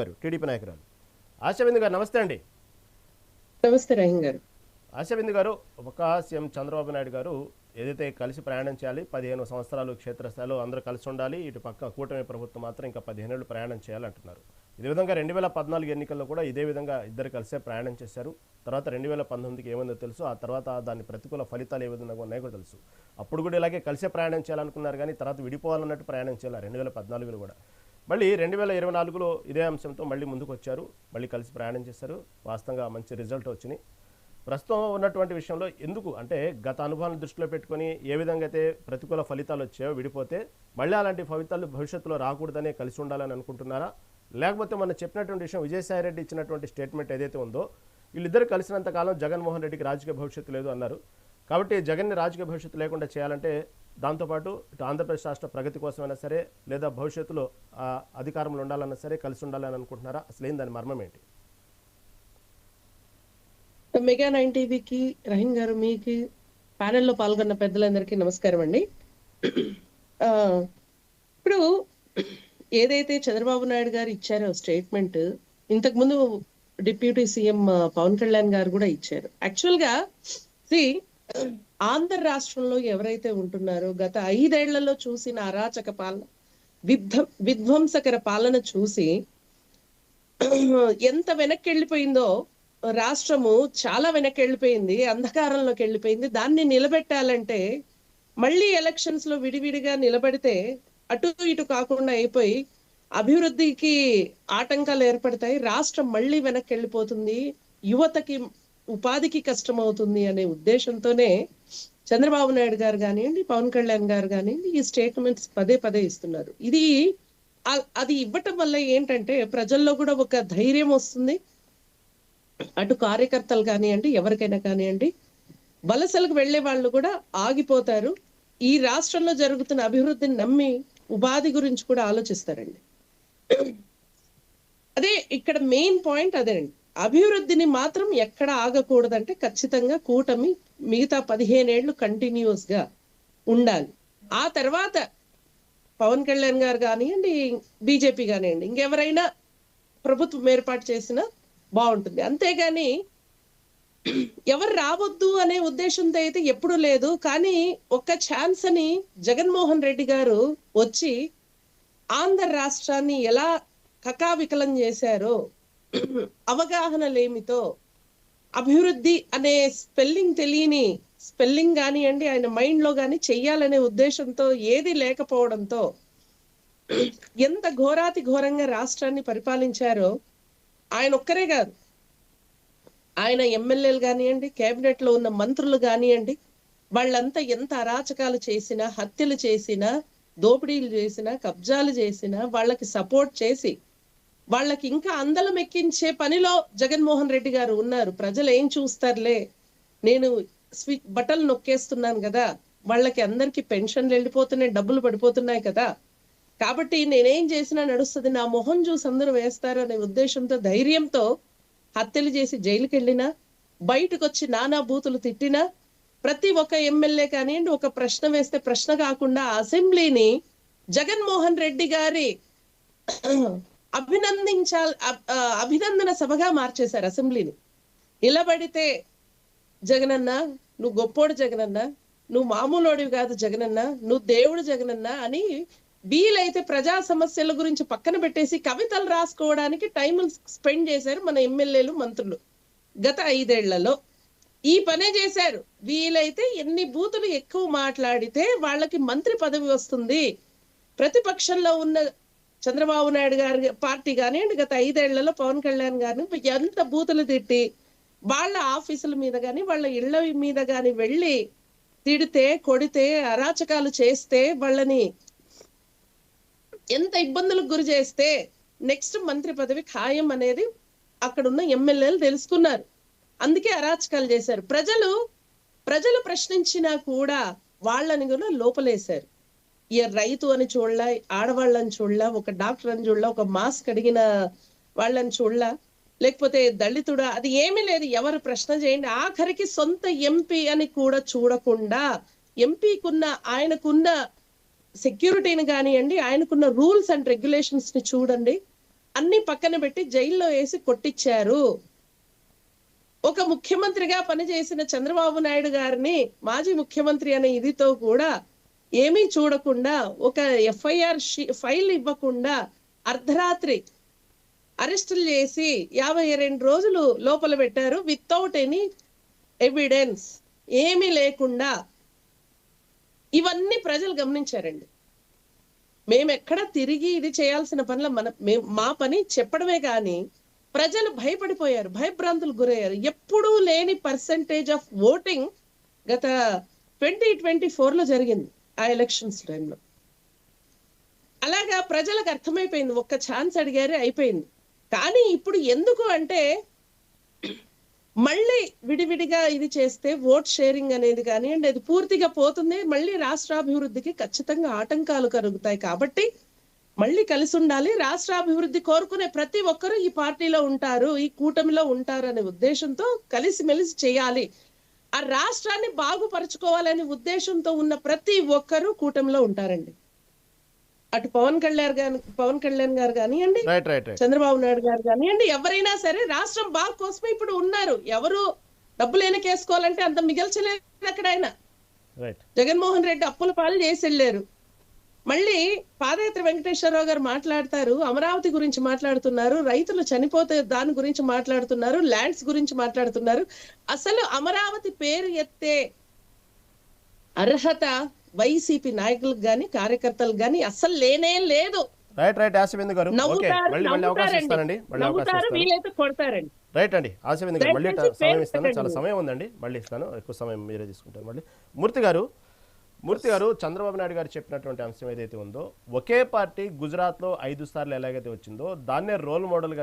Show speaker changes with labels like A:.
A: గారు టీడీపీ నాయకురాలు. ఆశాబిందు గారు నమస్తే అండి.
B: నమస్తే రహీం గారు.
A: ఆశాబిందు గారు ఒక సీఎం చంద్రబాబు నాయుడు గారు ఏదైతే కలిసి ప్రయాణం చేయాలి పదిహేను సంవత్సరాలు క్షేత్రస్థాయిలో అందరూ కలిసి ఉండాలి ఇటు పక్క కూటమి ప్రభుత్వం మాత్రం ఇంకా పదిహేను ఏళ్ళు ప్రయాణం చేయాలంటున్నారు. ఇదే విధంగా రెండు వేల పద్నాలుగు ఎన్నికల్లో కూడా ఇదే విధంగా ఇద్దరు కలిసే ప్రయాణం చేశారు. తర్వాత రెండు వేల పంతొమ్మిదికి ఏమైందో తెలుసు ఆ తర్వాత దాని ప్రతికూల ఫలితాలు ఏ విధంగా ఉన్నాయో కూడా తెలుసు. అప్పుడు కూడా ఇలాగే కలిసే ప్రయాణం చేయాలనుకున్నారు కానీ తర్వాత విడిపోవాలన్నట్టు ప్రయాణం చేయాలి రెండు వేల పద్నాలుగులో కూడా. మళ్ళీ రెండు వేల ఇరవై నాలుగులో ఇదే అంశంతో మళ్ళీ ముందుకు వచ్చారు మళ్ళీ కలిసి ప్రయాణం చేశారు. వాస్తవంగా మంచి రిజల్ట్ వచ్చినాయి ప్రస్తుతం ఉన్నటువంటి విషయంలో ఎందుకు? అంటే గత అనుభవాలను దృష్టిలో పెట్టుకొని ఏ విధంగా అయితే ప్రతికూల ఫలితాలు వచ్చాయో విడిపోతే మళ్ళీ అలాంటి ఫలితాలు భవిష్యత్తులో రాకూడదనే కలిసి ఉండాలని అనుకుంటున్నారా? లేకపోతే మనం చెప్పినటువంటి విషయం విజయసాయి రెడ్డి ఇచ్చినటువంటి స్టేట్మెంట్ ఏదైతే ఉందో వీళ్ళిద్దరు కలిసినంతకాలం జగన్మోహన్ రెడ్డికి రాజకీయ భవిష్యత్తు లేదు అన్నారు. కాబట్టి జగన్ని రాజకీయ భవిష్యత్తు లేకుండా చేయాలంటే దాంతోపాటు ఇటు ఆంధ్రప్రదేశ్ రాష్ట్ర ప్రగతి కోసమైనా సరే లేదా భవిష్యత్తులో అధికారంలో ఉండాలన్నా సరే కలిసి ఉండాలని అనుకుంటున్నారా? అసలు ఏం దాని మర్మం ఏంటి?
B: మెగా నైన్ టీవీకి రహీం గారు మీకు ప్యానెల్లో పాల్గొన్న పెద్దలందరికీ నమస్కారం అండి. ఆ, ఇప్పుడు ఏదైతే చంద్రబాబు నాయుడు గారు ఇచ్చారో స్టేట్మెంట్ ఇంతకు ముందు డిప్యూటీ సీఎం పవన్ కళ్యాణ్ గారు కూడా ఇచ్చారు. యాక్చువల్గా ఆంధ్ర రాష్ట్రంలో ఎవరైతే ఉంటున్నారో గత ఐదేళ్ళలో చూసిన అరాచక పాలన విధ్వ విధ్వంసకర పాలన చూసి ఎంత వెనక్కి వెళ్ళిపోయిందో రాష్ట్రము చాలా వెనక్కి వెళ్ళిపోయింది అంధకారంలోకి వెళ్ళిపోయింది. దాన్ని నిలబెట్టాలంటే మళ్ళీ ఎలక్షన్స్లో విడివిడిగా నిలబడితే అటు ఇటు కాకుండా అయిపోయి అభివృద్ధికి ఆటంకాలు ఏర్పడతాయి. రాష్ట్రం మళ్ళీ వెనక్కి వెళ్ళిపోతుంది యువతకి ఉపాధికి కష్టం అవుతుంది అనే ఉద్దేశంతోనే చంద్రబాబు నాయుడు గారు కానివ్వండి పవన్ కళ్యాణ్ గారు కానివ్వండి ఈ స్టేట్మెంట్స్ పదే పదే ఇస్తున్నారు. ఇది అది ఇవ్వటం వల్ల ఏంటంటే ప్రజల్లో కూడా ఒక ధైర్యం వస్తుంది. అటు కార్యకర్తలు కానివ్వండి ఎవరికైనా కానివ్వండి వలసలకు వెళ్ళే వాళ్ళు కూడా ఆగిపోతారు. ఈ రాష్ట్రంలో జరుగుతున్న అభివృద్ధిని నమ్మి ఉపాధి గురించి కూడా ఆలోచిస్తారండి. అదే ఇక్కడ మెయిన్ పాయింట్ అదేనండి. అభివృద్ధిని మాత్రం ఎక్కడ ఆగకూడదంటే ఖచ్చితంగా కూటమి మిగతా పదిహేనేళ్ళు కంటిన్యూస్గా ఉండాలి. ఆ తర్వాత పవన్ కళ్యాణ్ గారు కానివ్వండి బీజేపీ కానివ్వండి ఇంకెవరైనా ప్రభుత్వం ఏర్పాటు చేసినా బాగుంటుంది. అంతేగాని ఎవరు రావద్దు అనే ఉద్దేశంతో అయితే ఎప్పుడూ లేదు. కానీ ఒక్క ఛాన్స్ అని జగన్మోహన్ రెడ్డి గారు వచ్చి ఆంధ్ర రాష్ట్రాన్ని ఎలా కకావికలం చేశారో అవగాహన లేమితో అభివృద్ధి అనే స్పెల్లింగ్ తెలియని స్పెల్లింగ్ కానివ్వండి ఆయన మైండ్లో కానీ చెయ్యాలనే ఉద్దేశంతో ఏది లేకపోవడంతో ఎంత ఘోరాతి ఘోరంగా రాష్ట్రాన్ని పరిపాలించారో ఆయన ఒక్కరే కాదు. ఆయన ఎమ్మెల్యేలు కానివ్వండి కేబినెట్లో ఉన్న మంత్రులు కానివ్వండి వాళ్ళంతా ఎంత అరాచకాలు చేసినా హత్యలు చేసినా దోపిడీలు చేసినా కబ్జాలు చేసినా వాళ్ళకి సపోర్ట్ చేసి వాళ్ళకి ఇంకా అందలం ఎక్కించే పనిలో జగన్మోహన్ రెడ్డి గారు ఉన్నారు. ప్రజలు ఏం చూస్తారులే? నేను స్విచ్ బటన్ నొక్కేస్తున్నాను కదా. వాళ్ళకి అందరికి పెన్షన్లు వెళ్ళిపోతున్నాయి డబ్బులు పడిపోతున్నాయి కదా. కాబట్టి నేనేం చేసినా నడుస్తుంది. నా మొహం చూసి అందరూ వేస్తారు అనే ఉద్దేశంతో ధైర్యంతో హత్యలు చేసి జైలుకి వెళ్ళినా బయటకు వచ్చి నానా బూతులు తిట్టినా ప్రతి ఒక్క ఎమ్మెల్యే కానివ్వండి ఒక ప్రశ్న వేస్తే ప్రశ్న కాకుండా అసెంబ్లీని జగన్మోహన్ రెడ్డి గారి అభినందించాలి అభినందన సభగా మార్చేశారు అసెంబ్లీని. నిలబడితే జగనన్న నువ్వు గొప్పోడు జగనన్న నువ్వు మామూలోడివి కాదు జగనన్న నువ్వు దేవుడు జగనన్న అని వీలైతే ప్రజా సమస్యల గురించి పక్కన పెట్టేసి కవితలు రాసుకోవడానికి టైం స్పెండ్ చేశారు మన ఎమ్మెల్యేలు మంత్రులు. గత ఐదేళ్ళలో ఈ పనే చేశారు. వీలైతే ఎన్ని బూతులు ఎక్కువ మాట్లాడితే వాళ్ళకి మంత్రి పదవి వస్తుంది. ప్రతిపక్షంలో ఉన్న చంద్రబాబు నాయుడు గారి పార్టీ కానివ్వండి గత ఐదేళ్ళలో పవన్ కళ్యాణ్ గారిని ఎంత బూతులు తిట్టి వాళ్ళ ఆఫీసుల మీద కానీ వాళ్ళ ఇళ్ళ మీద గాని వెళ్ళి తిడితే కొడితే అరాచకాలు చేస్తే వాళ్ళని ఎంత ఇబ్బందులకు గురి చేస్తే నెక్స్ట్ మంత్రి పదవి ఖాయం అనేది అక్కడున్న ఎమ్మెల్యేలు తెలుసుకున్నారు. అందుకే అరాచకాలు చేశారు. ప్రజలు ప్రజలు ప్రశ్నించినా కూడా వాళ్ళని కూడా లోపలేశారు. ఈ రైతు అని చూడలా ఆడవాళ్ళని చూడలా ఒక డాక్టర్ అని చూడలా ఒక మాస్క్ అడిగిన వాళ్ళని చూడలా లేకపోతే దళితుడా అది ఏమీ లేదు. ఎవరు ప్రశ్న చేయండి. ఆఖరికి సొంత ఎంపీ అని కూడా చూడకుండా ఎంపీకున్న ఆయనకున్న సెక్యూరిటీని కానివ్వండి ఆయనకున్న రూల్స్ అండ్ రెగ్యులేషన్స్ని చూడండి. అన్ని పక్కన పెట్టి జైల్లో వేసి కొట్టించారు ఒక ముఖ్యమంత్రిగా పనిచేసిన చంద్రబాబు నాయుడు గారిని మాజీ ముఖ్యమంత్రి అనే ఇదితో కూడా ఏమీ చూడకుండా ఒక ఎఫ్ఐఆర్ ఫైల్ ఇవ్వకుండా అర్ధరాత్రి అరెస్టులు చేసి యాభై రెండు రోజులు లోపల పెట్టారు వితౌట్ ఎనీ ఎవిడెన్స్ ఏమీ లేకుండా ఇవన్నీ ప్రజలు గమనించారండి. మేము ఎక్కడ తిరిగి ఇది చేయాల్సిన పనుల మన మేం- మా పని చెప్పడమే కానీ ప్రజలు భయపడిపోయారు భయభ్రాంతులు గురయ్యారు. ఎప్పుడూ లేని పర్సంటేజ్ ఆఫ్ ఓటింగ్ గత ట్వంటీ ట్వంటీ ఫోర్లో జరిగింది. ఆ ఎలక్షన్స్ టైంలో. అలాగా ప్రజలకు అర్థమైపోయింది. ఒక్క ఛాన్స్ అడిగారే అయిపోయింది. కానీ ఇప్పుడు ఎందుకు అంటే మళ్ళీ విడివిడిగా ఇది చేస్తే ఓట్ షేరింగ్ అనేది కానివ్వండి అది పూర్తిగా పోతుంది. మళ్ళీ రాష్ట్రాభివృద్ధికి ఖచ్చితంగా ఆటంకాలు కలుగుతాయి కాబట్టి మళ్ళీ కలిసి ఉండాలి. రాష్ట్రాభివృద్ధి కోరుకునే ప్రతి ఒక్కరూ ఈ పార్టీలో ఉంటారు ఈ కూటమిలో ఉంటారు అనే ఉద్దేశంతో కలిసిమెలిసి చేయాలి. ఆ రాష్ట్రాన్ని బాగుపరచుకోవాలనే ఉద్దేశంతో ఉన్న ప్రతి ఒక్కరూ కూటమిలో ఉంటారండి. అటు పవన్ కళ్యాణ్ గారు పవన్ కళ్యాణ్ గారు కానివ్వండి చంద్రబాబు నాయుడు గారు కానివ్వండి ఎవరైనా సరే రాష్ట్రం బాగు కోసమే ఇప్పుడు ఉన్నారు. ఎవరు డబ్బులు వెనకేసుకోవాలంటే అంత మిగల్చలేదు అక్కడ ఆయన. జగన్మోహన్ రెడ్డి అప్పుల పాలు చేసి వెళ్ళారు. మళ్ళీ పాదయాత్ర వెంకటేశ్వరరావు గారు మాట్లాడతారు అమరావతి గురించి మాట్లాడుతున్నారు రైతులు చనిపోతే దాని గురించి మాట్లాడుతున్నారు ల్యాండ్స్ గురించి మాట్లాడుతున్నారు. అసలు అమరావతి పేరు ఎత్తే అర్హత వైసీపీ నాయకులకు గాని కార్యకర్తలకు గాని అసలు లేనే లేదు.
A: రైట్ రైట్ ఆశబిందు గారు.
B: కొడతారండి.
A: రైట్ అండి. ఆశబిందు గారు మళ్ళీ సమయం ఇస్తాను. చాలా. సమయం ఉందండి. మళ్ళీ ఇస్తాను. ఎక్కువ సమయం మీరే తీసుకుంటారు. మళ్ళీ మూర్తి గారు మూర్తి గారు చంద్రబాబు నాయుడు గారు చెప్పినటువంటి అంశం ఏదైతే ఉందో ఒకే పార్టీ గుజరాత్లో ఐదు సార్లు ఎలాగైతే వచ్చిందో దాన్నే రోల్ మోడల్గా